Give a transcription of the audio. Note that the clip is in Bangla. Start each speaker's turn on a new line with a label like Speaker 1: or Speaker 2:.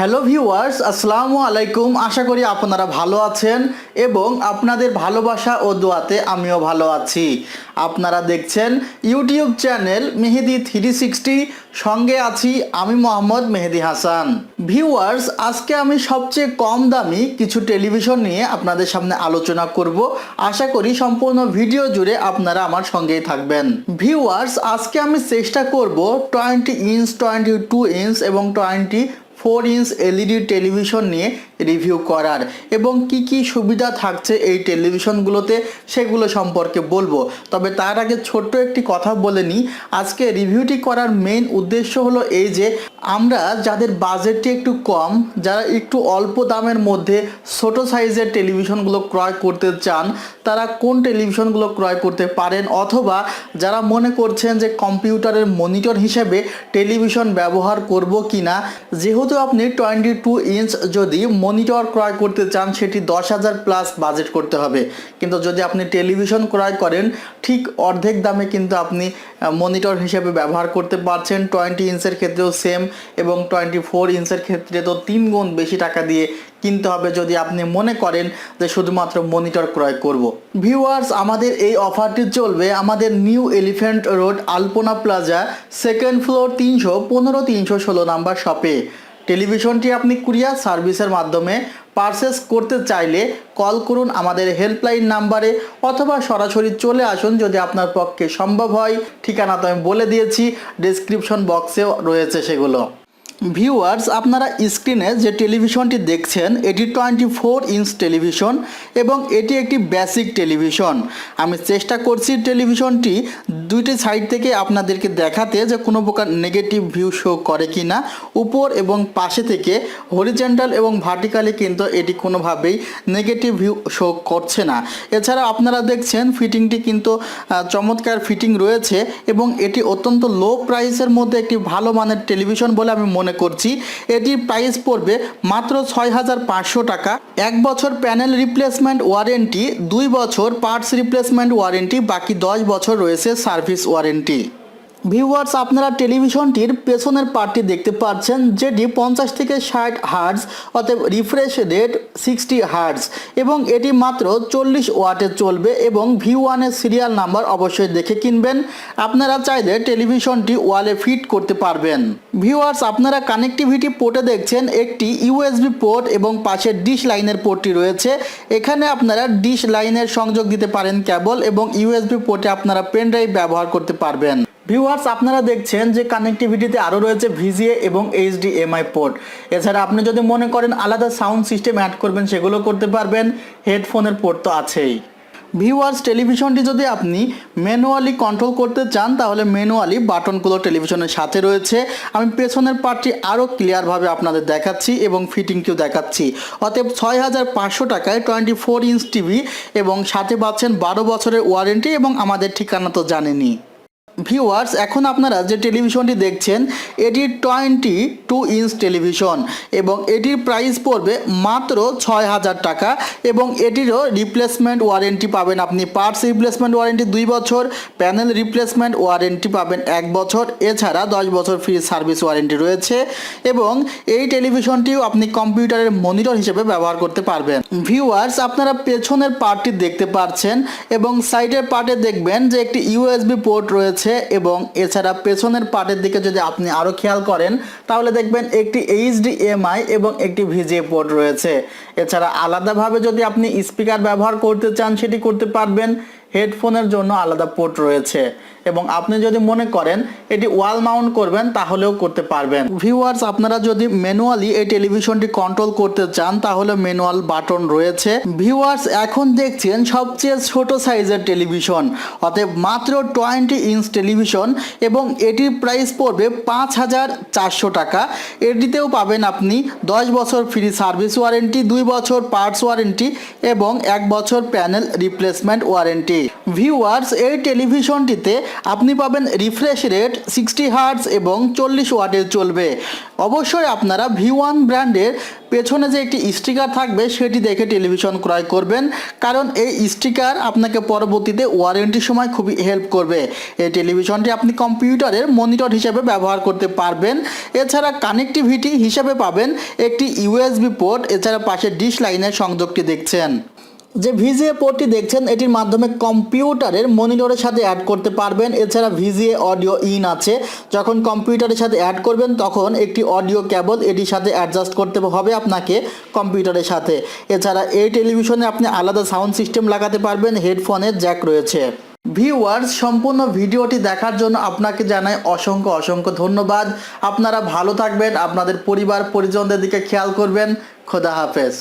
Speaker 1: হ্যালো ভিউয়ার্স, আসসালামু আলাইকুম। আশা করি আপনারা ভালো আছেন এবং আপনাদের ভালোবাসা ও দোয়াতে আমিও ভালো আছি। আপনারা দেখছেন YouTube channel Mehedi three sixty. সঙ্গে আছি আমি মোহাম্মদ মেহেদি হাসান। ভিউয়ার্স, আজকে আমি সবচেয়ে কম দামি কিছু টেলিভিশন নিয়ে আপনাদের সামনে আলোচনা করব। আশা করি সম্পূর্ণ ভিডিও জুড়ে আপনারা আমার সঙ্গেই থাকবেন। ভিউয়ার্স, আজকে আমি চেষ্টা করব twenty inch, twenty two inch এবং twenty four inch LED television নিয়ে রিভিউ করার এবং কি কি সুবিধা থাকছে এই টেলিভিশনগুলোতে সেগুলো সম্পর্কে বলব। তবে তার আগে ছোট্ট একটি কথা বলে নিই। আজকে রিভিউটি করার মেইন উদ্দেশ্য হলো এই যে, আমরা যাদের বাজেটটি একটু কম, যারা একটু অল্প দামের মধ্যে ছোট সাইজের টেলিভিশনগুলো ক্রয় করতে চান, তারা কোন টেলিভিশনগুলো ক্রয় করতে পারেন? অথবা যারা মনে করছেন যে কম্পিউটারের মনিটর হিসেবে টেলিভিশন ব্যবহার করব কি না যেহেতু আপনি টোয়েন্টি টু ইঞ্চ যদি মনিটর ক্রয় করতে চান, সেটি দশ হাজার প্লাস বাজেট করতে হবে। কিন্তু যদি আপনি টেলিভিশন ক্রয় করেন, ঠিক অর্ধেক দামে কিন্তু আপনি মনিটর হিসেবে ব্যবহার করতে পারছেন। টোয়েন্টি ইঞ্চের ক্ষেত্রেও সেম এবং টোয়েন্টি ফোর ইঞ্চের ক্ষেত্রে তো তিন গুণ বেশি টাকা দিয়ে কিনতে হবে যদি আপনি মনে করেন যে শুধুমাত্র মনিটর ক্রয় করব। ভিউয়ার্স, আমাদের এই অফারটি চলবে আমাদের new elephant road, Alpona plaza, second floor তিনশো, পনেরো তিনশো ষোলো নাম্বার শপে। টেলিভিশনটি আপনি কুরিয়ার সার্ভিসের মাধ্যমে পারচেস করতে চাইলে কল করুন আমাদের হেল্পলাইন নাম্বারে অথবা সরাসরি চলে আসুন যদি আপনার পক্ষে সম্ভব হয়। ঠিকানা তো আমি বলে দিয়েছি ডিসক্রিপশন বক্সেও রয়েছে সেগুলো। ভিউয়ার্স, আপনারা স্ক্রিনে যে টেলিভিশনটি দেখছেন, এটি টোয়েন্টি ফোর ইঞ্চ টেলিভিশন এবং এটি একটি বেসিক টেলিভিশন। আমি চেষ্টা করছি টেলিভিশনটি দুইটি সাইড থেকে আপনাদেরকে দেখাতে যে কোনো প্রকার নেগেটিভ ভিউ শো করে কি না উপর এবং পাশে থেকে হরিজেন্টাল এবং ভার্টিক্যালি কিন্তু এটি কোনোভাবেই নেগেটিভ ভিউ শো করছে না। এছাড়া আপনারা দেখছেন ফিটিংটি কিন্তু চমৎকার ফিটিং রয়েছে এবং এটি অত্যন্ত লো প্রাইসের মধ্যে একটি ভালো মানের টেলিভিশন বলে আমি মনে করছি, এটির প্রাইস পড়বে মাত্র ছয় হাজার পাঁচশো টাকা। এক বছর প্যানেল রিপ্লেসমেন্ট ওয়ারেন্টি দুই বছর পার্টস রিপ্লেসমেন্ট ওয়ারেন্টি বাকি দশ বছর রয়েছে সার্ভিস ওয়ারেন্টি ভিউয়ার্স, আপনারা টেলিভিশনটির পেছনের পার্টটি দেখতে পাচ্ছেন, যেটি পঞ্চাশ থেকে ষাট হার্টস অতএব রিফ্রেশ রেট সিক্সটি হার্টস এবং এটি মাত্র চল্লিশ ওয়াটে চলবে এবং ভি ওয়ানের সিরিয়াল নাম্বার অবশ্যই দেখে কিনবেন। আপনারা চাইলে টেলিভিশনটি ওয়ালে ফিট করতে পারবেন। ভিউয়ার্স, আপনারা কানেক্টিভিটি পোর্টে দেখছেন, একটি ইউএসবি পোর্ট এবং পাশে ডিশ লাইনের পোর্টটি রয়েছে। এখানে আপনারা ডিশ লাইনের সংযোগ দিতে পারেন কেবল এবং ইউএসবি পোর্টে আপনারা পেন ড্রাইভ ব্যবহার করতে পারবেন। ভিউয়ার্স আপনারা দেখছেন যে কানেক্টিভিটিতে আরও রয়েছে ভিজিএ এবং এইচডিএমআই পোর্ট এছাড়া আপনি যদি মনে করেন আলাদা সাউন্ড সিস্টেম অ্যাড করবেন, সেগুলো করতে পারবেন। হেডফোনের পোর্ট তো আছেই। ভিউয়ার্স টেলিভিশনটি যদি আপনি ম্যানুয়ালি কন্ট্রোল করতে চান, তাহলে ম্যানুয়ালি বাটনগুলো টেলিভিশনের সাথে রয়েছে। আমি পেছনের পার্টটি আরও ক্লিয়ারভাবে আপনাদের দেখাচ্ছি এবং ফিটিংটিও দেখাচ্ছি। অতএব ছয় হাজার পাঁচশো টাকায় টোয়েন্টি ফোর ইঞ্চ টিভি এবং সাথে পাচ্ছেন বারো বছরের ওয়ারেন্টি এবং আমাদের ঠিকানা তো জানেনই। ভিউয়ার্স এখন আপনারা যে টেলিভিশনটি দেখছেন, এটি টোয়েন্টি টু ইঞ্চ টেলিভিশন এবং এটির প্রাইস পড়বে মাত্র ছয় হাজার টাকা এবং এটিরও রিপ্লেসমেন্ট ওয়ারেন্টি পাবেন আপনি। পার্টস রিপ্লেসমেন্ট ওয়ারেন্টি দুই বছর প্যানেল রিপ্লেসমেন্ট ওয়ারেন্টি পাবেন এক বছর, এছাড়া দশ বছর ফ্রি সার্ভিস ওয়ারেন্টি রয়েছে এবং এই টেলিভিশনটিও আপনি কম্পিউটারের মনিটর হিসেবে ব্যবহার করতে পারবেন। ভিউয়ার্স আপনারা পেছনের পার্টটি দেখতে পাচ্ছেন এবং সাইডের পার্টে দেখবেন যে একটি ইউএসবি পোর্ট রয়েছে এবং এছাড়া পেছনের পার্টের দিকে যদি আপনি আরও খেয়াল করেন, তাহলে দেখবেন একটি এইচডিএমআই এবং একটি ভিজিএ পোর্ট রয়েছে। এছাড়া আলাদাভাবে যদি আপনি স্পিকার ব্যবহার করতে চান, সেটি করতে পারবেন। হেডফোনের জন্য আলাদা পোর্ট রয়েছে। এবং আপনি যদি মনে করেন এটি ওয়াল মাউন্ট করবেন, তাহলেও করতে পারবেন। ভিউয়ার্স, আপনারা যদি ম্যানুয়ালি এই টেলিভিশনটি কন্ট্রোল করতে চান, তাহলে ম্যানুয়াল বাটন রয়েছে। ভিউয়ার্স, এখন দেখছেন সবচেয়ে ছোট সাইজের টেলিভিশন, অতএব মাত্র টোয়েন্টি ইঞ্চ টেলিভিশন, এবং এটির প্রাইস পড়বে পাঁচ হাজার চারশো টাকা। এটিতেও পাবেন আপনি দশ বছর ফ্রি সার্ভিস ওয়ারেন্টি, দুই বছর পার্টস ওয়ারেন্টি, এবং এক বছর প্যানেল রিপ্লেসমেন্ট ওয়ারেন্টি। ভিউয়ার্স, এই টেলিভিশনটিতে আপনি পাবেন রিফ্রেশ রেট সিক্সটি হার্টস এবং চল্লিশ ওয়াটের চলবে। অবশ্যই আপনারা ভি ওয়ান ব্র্যান্ডের পেছনে যে একটি স্টিকার থাকবে, সেটি দেখে টেলিভিশন ক্রয় করবেন। কারণ এই স্টিকার আপনাকে পরবর্তীতে ওয়ারেন্টির সময় খুবই হেল্প করবে। এই টেলিভিশনটি আপনি কম্পিউটারের মনিটর হিসেবে ব্যবহার করতে পারবেন। এছাড়া কানেক্টিভিটি হিসেবে পাবেন একটি ইউএসবি পোর্ট এছাড়া পাশে ডিশ লাইনের সংযোগটি দেখছেন। যে ভিজিএ পোর্টটি দেখছেন, এটির মাধ্যমে কম্পিউটারের মনিটরের সাথে অ্যাড করতে পারবেন। এছাড়া ভিজিএ অডিও ইন আছে। যখন কম্পিউটারের সাথে অ্যাড করবেন, তখন একটি অডিও কেবল এটির সাথে অ্যাডজাস্ট করতে হবে আপনাকে কম্পিউটারের সাথে। এছাড়া এই টেলিভিশনে আপনি আলাদা সাউন্ড সিস্টেম লাগাতে পারবেন হেডফোনের জ্যাক রয়েছে। ভিউয়ার্স, সম্পূর্ণ ভিডিওটি দেখার জন্য আপনাকে জানাই অসংখ্য অসংখ্য ধন্যবাদ। আপনারা ভালো থাকবেন, আপনাদের পরিবার, পরিজনদের দিকে খেয়াল করবেন। খোদা হাফেজ।